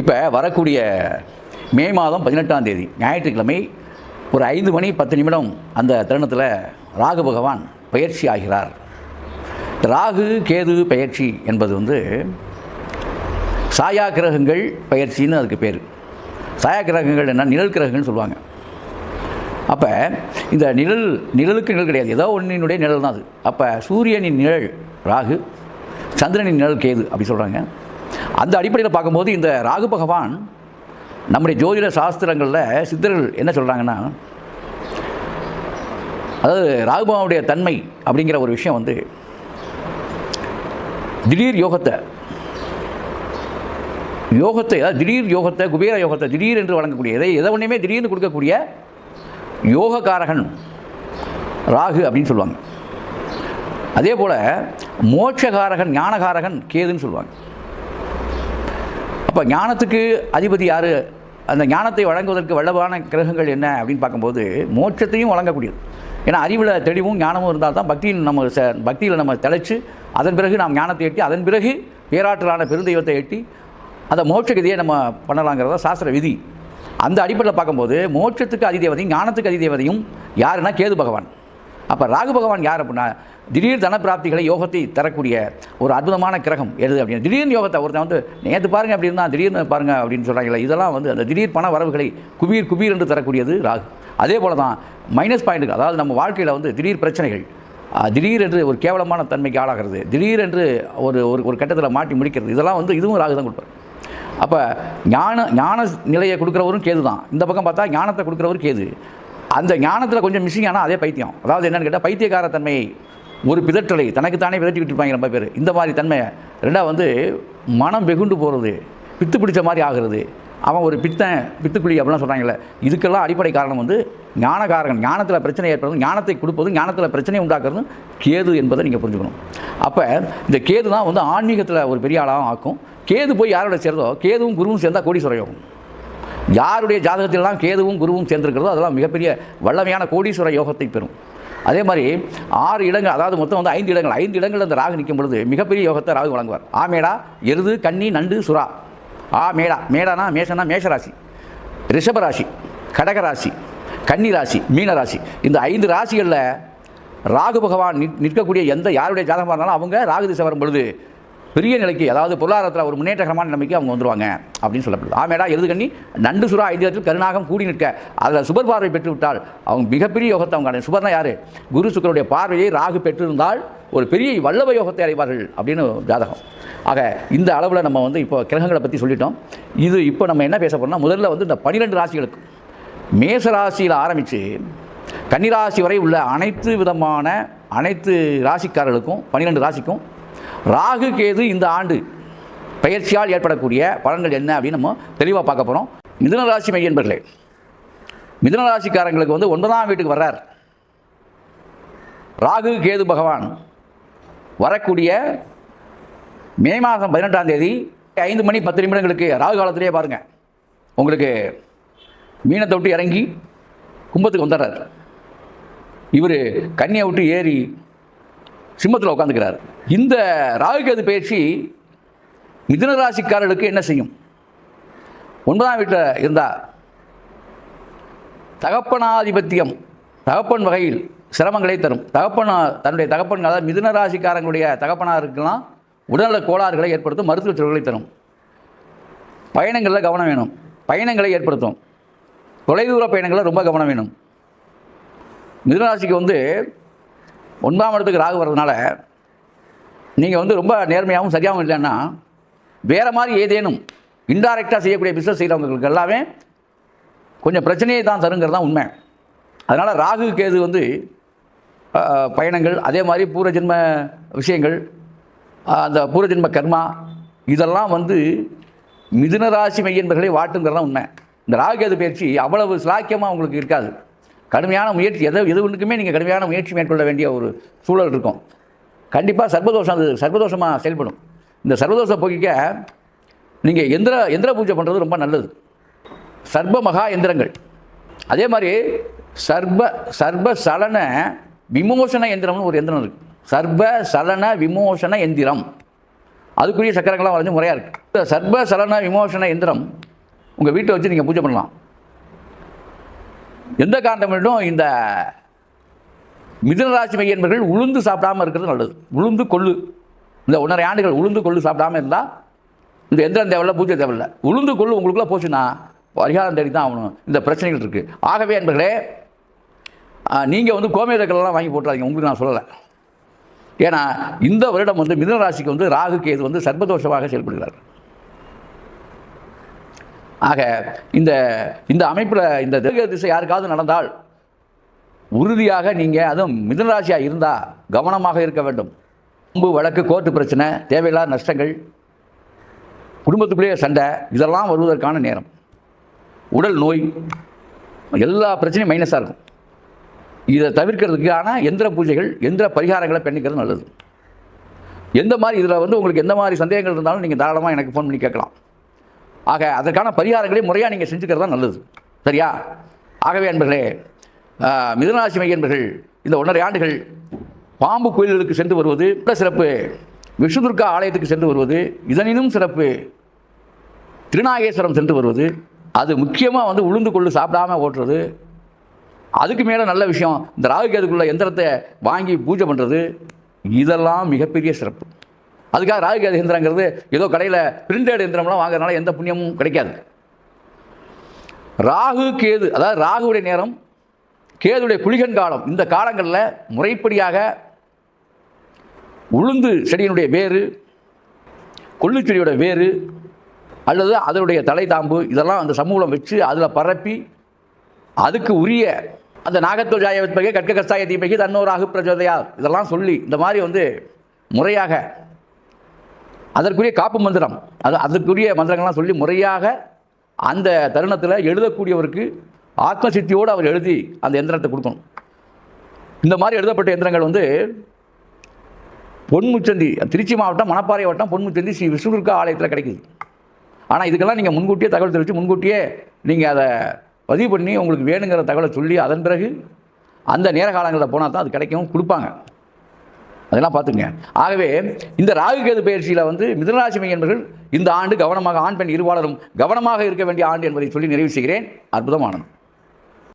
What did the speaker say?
இப்போ வரக்கூடிய மே மாதம் பதினெட்டாம் தேதி ஞாயிற்றுக்கிழமை ஒரு ஐந்து மணி பத்து நிமிடம் அந்த தருணத்தில் ராகு பகவான் பயிற்சி ஆகிறார். ராகு கேது பயிற்சி என்பது வந்து சாயா கிரகங்கள் பயிற்சின்னு அதுக்கு பேர். சாயா கிரகங்கள் என்ன? நிழல் கிரகங்கள்னு சொல்லுவாங்க. அப்போ இந்த நிழல் நிழலுக்கு நிழல் கிடையாது. ஏதோ ஒன்றினுடைய நிழல் தான் அது. அப்போ சூரியனின் நிழல் ராகு சந்திரனின் நிழல் கேது அப்படி சொல்கிறாங்க அந்த அடிப்படையில் பார்க்கும்போது இந்த ராகு பகவான் நம்முடைய ஜோதிட சாஸ்திரங்களில் சித்தர்கள் என்ன சொல்கிறாங்கன்னா அதாவது ராகுபகவானுடைய தன்மை அப்படிங்கிற ஒரு விஷயம் வந்து திடீர் யோகத்தை யோகத்தை அதாவது திடீர் யோகத்தை குபேர யோகத்தை திடீர் என்று வழங்கக்கூடிய எதை எதை ஒன்றுமே திடீர்னு கொடுக்கக்கூடிய யோகக்காரகன் ராகு அப்படின்னு சொல்லுவாங்க. அதே போல் மோட்சகாரகன் ஞானகாரகன் கேதுன்னு சொல்லுவாங்க. அப்போ ஞானத்துக்கு அதிபதி யார்? அந்த ஞானத்தை வழங்குவதற்கு வல்லவான கிரகங்கள் என்ன அப்படின்னு பார்க்கும்போது மோட்சத்தையும் வழங்கக்கூடியது. ஏன்னா அறிவில் தெளிவும் ஞானமும் இருந்தால் தான் பக்தியில் நம்ம ச பக்தியில் நம்ம தெளித்து அதன் பிறகு நாம் ஞானத்தை எட்டி அதன் பிறகு பேராற்றலான பெருந்தெய்வத்தை எட்டி அந்த மோட்ச கதியை நம்ம பண்ணலாங்கிறத சாஸ்திர விதி. அந்த அடிப்படையில் பார்க்கும்போது மோட்சத்துக்கு அதிதேவதையும் ஞானத்துக்கு அதிதேவதையும் யாருன்னா கேது பகவான். அப்போ ராகு பகவான் யார் அப்படின்னா திடீர் தனப்பிராப்திகளை யோகத்தை தரக்கூடிய ஒரு அற்புதமான கிரகம் எது அப்படின்னு? திடீர்னு யோகத்தை ஒருத்தன் வந்து நேற்று பாருங்க அப்படின்னு தான் திடீர்னு பாருங்க அப்படின்னு சொல்கிறாங்களே இதெல்லாம் வந்து அந்த திடீர் பண வரவுகளை குபீர் குபீர் என்று தரக்கூடியது ராகு. அதே போல் தான் மைனஸ் பாயிண்ட்டுக்கு அதாவது நம்ம வாழ்க்கையில் வந்து திடீர் பிரச்சனைகள் திடீர் என்று ஒரு கேவலமான தன்மைக்கு ஆளாகிறது திடீர் என்று ஒரு ஒரு ஒரு கட்டத்தில் மாட்டி முடிக்கிறது இதெல்லாம் வந்து இதுவும் ராகு தான் கொடுப்பார். அப்போ ஞான ஞான நிலையை கொடுக்குறவரும் கேது தான். இந்த பக்கம் பார்த்தா ஞானத்தை கொடுக்குறவரும் கேது. அந்த ஞானத்தில் கொஞ்சம் மிஸ்ஸிங் ஆனால் அதே பைத்தியம். அதாவது என்னென்னு கேட்டால் பைத்தியக்கார தன்மையை ஒரு பிதற்றலை தனக்குத்தானே பிதட்டிக்கிட்டு இருப்பாங்க ரொம்ப பேர். இந்த மாதிரி தன்மை. ரெண்டாவது வந்து மனம் வெகுண்டு போகிறது பித்து பிடிச்ச மாதிரி ஆகிறது. அவன் ஒரு பித்தன் பித்துக்குழி அப்படிலாம் சொல்கிறாங்கல்ல இதுக்கெல்லாம் அடிப்படை காரணம் வந்து ஞானகாரகன். ஞானத்தில் பிரச்சனை ஏற்படுறது ஞானத்தை கொடுப்பதும் ஞானத்தில் பிரச்சனை உண்டாக்குறதும் கேது என்பதை நீங்கள் புரிஞ்சுக்கணும். அப்போ இந்த கேது தான் வந்து ஆன்மீகத்தில் ஒரு பெரிய ஆளாகவும் ஆக்கும். கேது போய் யாரோட சேர்ந்தோ கேதுவும் குருவும் சேர்ந்தால் கோடீஸ்வர யாருடைய ஜாதகத்திலெல்லாம் கேதுவும் குருவும் சேர்ந்திருக்கிறதோ அதெல்லாம் மிகப்பெரிய வல்லமையான கோடீஸ்வர யோகத்தை பெறும். அதே மாதிரி ஆறு இடங்கள் அதாவது மொத்தம் வந்து ஐந்து இடங்கள் ஐந்து இடங்கள் அந்த ராகு நிற்கும் பொழுது மிகப்பெரிய யோகத்தை ராகு வழங்குவார். ஆமேடா எருது கன்னி நண்டு சுறா. ஆ மேடா மேடானா மேஷனா மேஷராசி. ரிஷபராசி கடகராசி கன்னி ராசி மீன ராசி இந்த ஐந்து ராசிகளில் ராகு பகவான் நிற்கக்கூடிய எந்த யாருடைய ஜாதகமாக இருந்தாலும் அவங்க ராகு திசை வரும் பொழுது பெரிய நிலைக்கு அதாவது பொருளாதாரத்தில் ஒரு முன்னேற்றகரமான நிலைமைக்கு அவங்க வந்துருவாங்க அப்படின்னு சொல்லப்படுது. ஆமேடா எருது கண்ணி நண்டு சுறா ஐந்தியத்தில் கருணாகம் கூடி நிற்க. அதில் சுபர் பார்வை பெற்று விட்டால் அவங்க மிகப்பெரிய யோகத்தை அவங்க அடையும். சுபர்னா யார்? குரு சுக்கருடைய பார்வையை ராகு பெற்றிருந்தால் ஒரு பெரிய வல்லப யோகத்தை அடைவார்கள் அப்படின்னு ஜாதகம். ஆக இந்த அளவில் நம்ம வந்து இப்போ கிரகங்களை பற்றி சொல்லிட்டோம். இது இப்போ நம்ம என்ன பேச போகிறோம்னா முதல்ல வந்து இந்த பனிரெண்டு ராசிகளுக்கு. மேச ராசியில் ஆரம்பித்து கன்னிராசி வரை உள்ள அனைத்து விதமான அனைத்து ராசிக்காரர்களுக்கும் பன்னிரெண்டு ராசிக்கும் ராகு கேது இந்த ஆண்டு பயிற்சியால் ஏற்படக்கூடிய பலன்கள் என்ன அப்படின்னு நம்ம தெளிவாக பார்க்க போகிறோம் மிதனராசி மையன்பர்களே மிதனராசிக்காரங்களுக்கு வந்து ஒன்பதாம் வீட்டுக்கு வர்றார். ராகு கேது பகவான் வரக்கூடிய மே மாதம் பதினெட்டாம் தேதி ஐந்து மணி பத்து நிமிடங்களுக்கு ராகு காலத்திலேயே பாருங்கள் உங்களுக்கு மீனத்தை விட்டு இறங்கி கும்பத்துக்கு வந்துடுறார். இவர் கன்னியை விட்டு ஏறி சிம்மத்தில் உட்காந்துக்கிறார் இந்த ராகுகேது பயிற்சி மிதுன ராசிக்காரர்களுக்கு என்ன செய்யும்? ஒன்பதாம் வீட்டில் இருந்தால் தகப்பனாதிபத்தியம் தகப்பன் வகையில் சிரமங்களை தரும். தகப்பனா தன்னுடைய தகப்பன் அதாவது மிதுன ராசிக்காரங்களுடைய தகப்பனாருக்கெல்லாம் உடல்நல கோளாறுகளை ஏற்படுத்தும் மருத்துவ செலவுகளை தரும். பயணங்களில் கவனம் வேணும். பயணங்களை ஏற்படுத்தும். தொலைதூர பயணங்களில் ரொம்ப கவனம் வேணும். மிதுனராசிக்கு வந்து ஒன்பதாம் இடத்துக்கு ராகு வர்றதுனால நீங்கள் வந்து ரொம்ப நேர்மையாகவும் சரியாகவும் இல்லைன்னா வேறு மாதிரி ஏதேனும் இன்டைரக்டாக செய்யக்கூடிய பிஸ்னஸ் செய்கிறவங்களுக்கு எல்லாமே கொஞ்சம் பிரச்சனையை தான் தருங்கிறது தான் உண்மை. அதனால் ராகு கேது வந்து பயணங்கள் அதே மாதிரி பூர்வஜென்ம விஷயங்கள் அந்த பூர்வஜென்ம கர்மா இதெல்லாம் வந்து மிதுன ராசி மையன்பர்களை வாட்டுங்கிறது தான் உண்மை. இந்த ராகு கேது பயிற்சி அவ்வளவு சிலாக்கியமாக உங்களுக்கு இருக்காது. கடுமையான முயற்சி எது எது ஒன்றுக்குமே நீங்கள் கடுமையான முயற்சி மேற்கொள்ள வேண்டிய ஒரு சூழல் இருக்கும். கண்டிப்பாக சர்வதோஷம் அது சர்வதோஷமாக செயல்படும். இந்த சர்வதோஷம் போக்கிக்க நீங்கள் எந்திர எந்திர பூஜை பண்ணுறது ரொம்ப நல்லது. சர்ப மகா எந்திரங்கள். அதே மாதிரி சர்ப சர்ப சலன விமோசன எந்திரம்னு ஒரு எந்திரம் இருக்குது சர்ப சலன விமோசன எந்திரம். அதுக்குரிய சக்கரங்கள்லாம் வரைஞ்சு முறையாக இருக்குது இந்த சர்வ சலன விமோசன எந்திரம் உங்கள் வீட்டை வச்சு நீங்கள் பூஜை பண்ணலாம். எந்த காரணம் இந்த மிதனராசி மையன்பர்கள் உளுந்து சாப்பிடாம இருக்கிறது நல்லது. உளுந்து கொள்ளு. இந்த ஒன்றரை ஆண்டுகள் உளுந்து கொள்ளு சாப்பிடாம இருந்தால் இந்த எந்திரம் தேவையில்ல பூஜை தேவையில்ல. உளுந்து கொள்ளு உங்களுக்குள்ளே போச்சுன்னா பரிகாரம் தேடி தான் ஆகணும். இந்த பிரச்சனைகள் இருக்குது ஆகவே என்பர்களே நீங்கள் வந்து கோமேதக்கள்லாம் வாங்கி போட்டுறாதீங்க. உங்களுக்கு நான் சொல்லலை. ஏன்னா இந்த வருடம் வந்து மிதனராசிக்கு வந்து ராகு கேது வந்து சர்பதோஷமாக செயல்படுகிறார். ஆக இந்த இந்த அமைப்பில் இந்த தெற்கு திசை யாருக்காவது நடந்தால் உறுதியாக நீங்கள் அதுவும் மிதனராசியாக இருந்தால் கவனமாக இருக்க வேண்டும். அம்பு வழக்கு கோர்ட்டு பிரச்சனை தேவையில்லாத நஷ்டங்கள் குடும்பத்துக்குள்ளேயே சண்டை இதெல்லாம் வருவதற்கான நேரம். உடல் நோய் எல்லா பிரச்சனையும் மைனஸாக இருக்கும். இதை தவிர்க்கிறதுக்கான எந்திர பூஜைகள் எந்திர பரிகாரங்களை பண்ணிக்கிறது நல்லது. எந்த மாதிரி இதில் வந்து உங்களுக்கு எந்த மாதிரி சந்தேகங்கள் இருந்தாலும் நீங்கள் தாராளமாக எனக்கு ஃபோன் பண்ணி கேட்கலாம். ஆக அதற்கான பரிகாரங்களை முறையாக நீங்கள் செஞ்சுக்கிறது தான் நல்லது. சரியா? ஆகவே அன்பர்களே மிதனராசி மிதுனராசி மைய என்பர்கள் இந்த ஒன்றரை ஆண்டுகள் பாம்பு கோயில்களுக்கு சென்று வருவது ரொம்ப சிறப்பு. விஷ்ணுதுர்கா ஆலயத்துக்கு சென்று வருவது இதனினும் சிறப்பு. திருநாகேஸ்வரம் சென்று வருவது அது முக்கியமாக வந்து உளுந்து கொள்ளு சாப்பிடாம ஓட்டுறது. அதுக்கு மேலே நல்ல விஷயம் இந்த ராகுகேதுக்குள்ள எந்திரத்தை வாங்கி பூஜை பண்ணுறது இதெல்லாம் மிகப்பெரிய சிறப்பு. அதுக்காக ராகுகேது இயந்திரங்கிறது ஏதோ கடையில் பிரிண்டட் இயந்திரம்லாம் வாங்குறதுனால எந்த புண்ணியமும் கிடைக்காது. ராகு கேது அதாவது ராகுவுடைய நேரம் கேதுடைய குளிகன் காலம் இந்த காலங்களில் முறைப்படியாக உளுந்து செடியினுடைய வேறு கொள்ளு செடியோட வேறு அல்லது அதனுடைய தலை தாம்பு இதெல்லாம் அந்த சமூகம் வச்சு அதில் பரப்பி அதுக்கு உரிய அந்த நாகத்தோ ஜாய வித்பகை கற்க கஸ்தாய தீபகி தன்னோராகு பிரஜோதயா இதெல்லாம் சொல்லி இந்த மாதிரி வந்து முறையாக அதற்குரிய காப்பு மந்திரம். அது அதற்குரிய மந்திரங்கள்லாம் சொல்லி முறையாக அந்த தருணத்தில் எழுதக்கூடியவருக்கு ஆத்மசித்தியோடு அவர் எழுதி அந்த எந்திரத்தை கொடுக்கணும். இந்த மாதிரி எழுதப்பட்ட எந்திரங்கள் வந்து பொன்முச்சந்தி திருச்சி மாவட்டம் மணப்பாறை வட்டம் பொன்முச்சந்தி ஸ்ரீ விஷ்ணுதுர்கா ஆலயத்தில் கிடைக்குது. ஆனால் இதுக்கெல்லாம் நீங்கள் முன்கூட்டியே தகவல் தெரிவித்து முன்கூட்டியே நீங்கள் அதை பதிவு பண்ணி உங்களுக்கு வேணுங்கிற தகவலை சொல்லி அதன் பிறகு அந்த நேர காலங்களில் போனால் தான் அது கிடைக்கும் கொடுப்பாங்க. அதெல்லாம் பார்த்துங்க ஆகவே இந்த ராகுகேது பயிற்சியில் வந்து மிதனராசி மையன்பர்கள் இந்த ஆண்டு கவனமாக ஆண் பெண் இருவாளரும் கவனமாக இருக்க வேண்டிய ஆண்டு என்பதை சொல்லி நிறைவு செய்கிறேன். அற்புதமானது.